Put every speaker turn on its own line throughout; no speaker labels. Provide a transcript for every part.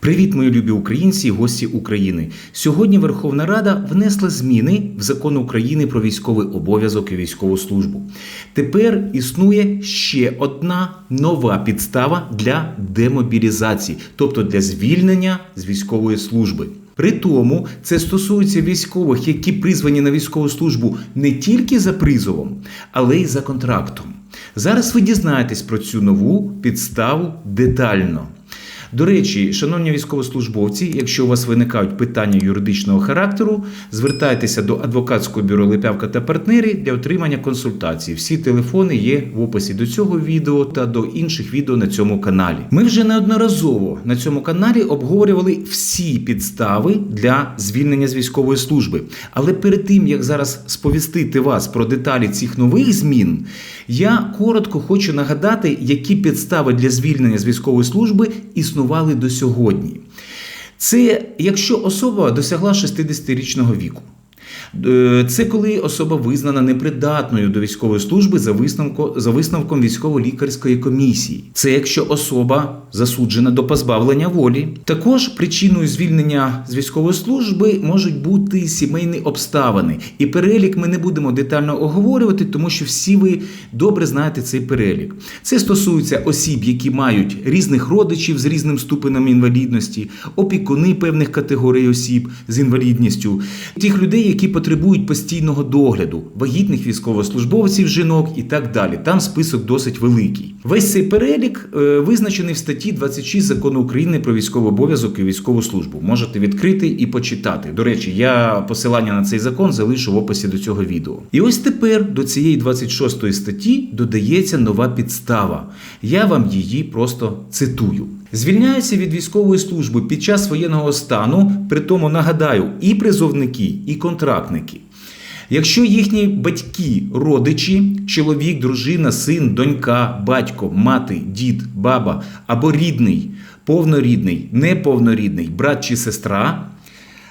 Привіт, мої любі українці і гості України. Сьогодні Верховна Рада внесла зміни в закон України про військовий обов'язок і військову службу. Тепер існує ще одна нова підстава для демобілізації, тобто для звільнення з військової служби. При тому це стосується військових, які призвані на військову службу не тільки за призовом, але й за контрактом. Зараз ви дізнаєтесь про цю нову підставу детально. До речі, шановні військовослужбовці, якщо у вас виникають питання юридичного характеру, звертайтеся до адвокатського бюро Липявка та партнери для отримання консультацій. Всі телефони є в описі до цього відео та до інших відео на цьому каналі. Ми вже неодноразово на цьому каналі обговорювали всі підстави для звільнення з військової служби. Але перед тим як зараз сповістити вас про деталі цих нових змін, я коротко хочу нагадати, які підстави для звільнення з військової служби існували до сьогодні. Це якщо особа досягла 60-річного віку. Е, Це коли особа визнана непридатною до військової служби за висновком, за висновком військово-лікарської комісії. Це якщо особа засуджена до позбавлення волі. Також причиною звільнення з військової служби можуть бути сімейні обставини. І перелік ми не будемо детально оговорювати, тому що всі ви добре знаєте цей перелік. Це стосується осіб, які мають різних родичів з різним ступенем інвалідності, опікуни певних категорій осіб з інвалідністю, тих людей, які потребують постійного догляду, вагітних військовослужбовців, жінок і так далі. Там список досить великий. Весь цей перелік е, визначений в статті 26 закону України про військовий обов'язок і військову службу. Можете відкрити і почитати. До речі, я посилання на цей закон залишу в описі до цього відео. І ось тепер до цієї 26 статті додається нова підстава. Я вам її просто цитую. Звільняються від військової служби під час воєнного стану, при тому нагадаю, і призовники, і контрактники. Якщо їхні батьки, родичі, чоловік, дружина, син, донька, батько, мати, дід, баба або рідний, повнорідний, неповнорідний, брат чи сестра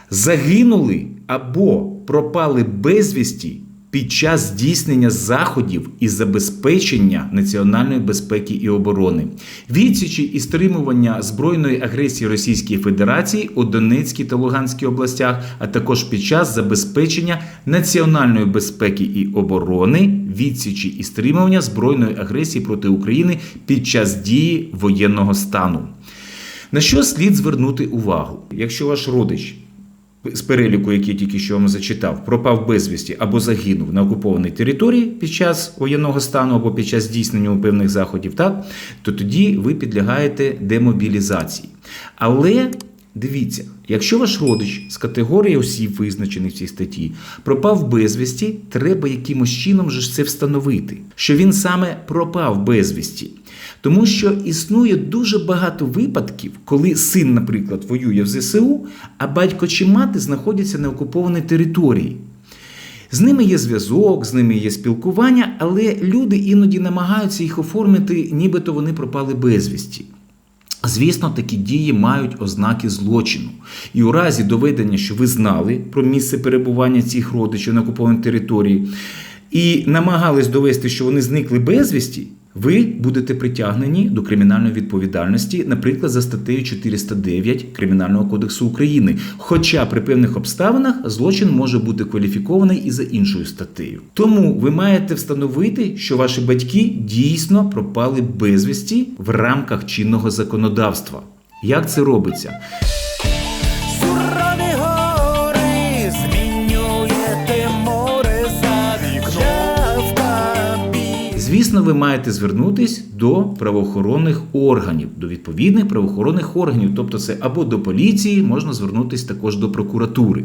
загинули або пропали безвісті під час здійснення заходів із забезпечення національної безпеки і оборони, відсічі і стримування збройної агресії Російської Федерації у Донецькій та Луганській областях, а також під час забезпечення національної безпеки і оборони, відсічі і стримування збройної агресії проти України під час дії воєнного стану. На що слід звернути увагу, якщо ваш родич з переліку, який тільки що вам зачитав, пропав безвісті або загинув на окупованій території під час воєнного стану або під час здійснення певних заходів, так, то тоді ви підлягаєте демобілізації. Але дивіться, якщо ваш родич з категорії осіб, визначених в цій статті, пропав безвісті, треба якимось чином же це встановити, що він саме пропав безвісті. Тому що існує дуже багато випадків, коли син, наприклад, воює в ЗСУ, а батько чи мати знаходяться на окупованій території. З ними є зв'язок, з ними є спілкування, але люди іноді намагаються їх оформити, нібито вони пропали безвісті. Звісно, такі дії мають ознаки злочину. І у разі доведення, що ви знали про місце перебування цих родичів на окупованій території, і намагались довести, що вони зникли безвісті, ви будете притягнені до кримінальної відповідальності, наприклад, за статтею 409 Кримінального кодексу України. Хоча при певних обставинах злочин може бути кваліфікований і за іншою статтею. Тому ви маєте встановити, що ваші батьки дійсно пропали безвісті в рамках чинного законодавства. Як це робиться? Звісно, ви маєте звернутись до правоохоронних органів, до відповідних правоохоронних органів, тобто це або до поліції, можна звернутися також до прокуратури.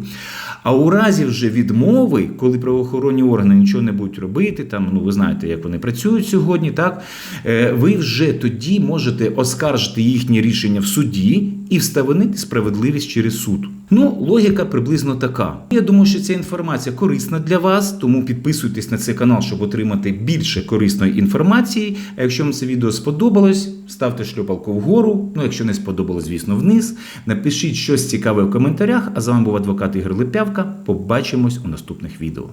А у разі вже відмови, коли правоохоронні органи нічого не будуть робити, там ну ви знаєте, як вони працюють сьогодні, так е, ви вже тоді можете оскаржити їхні рішення в суді і вставити справедливість через суд. Ну, логіка приблизно така. Я думаю, що ця інформація корисна для вас, тому підписуйтесь на цей канал, щоб отримати більше корисної інформації. А якщо вам це відео сподобалось, ставте шльопалку вгору. Ну, якщо не сподобалось, звісно, вниз. Напишіть щось цікаве в коментарях. А з вами був адвокат Ігор Липявка. Побачимось у наступних відео.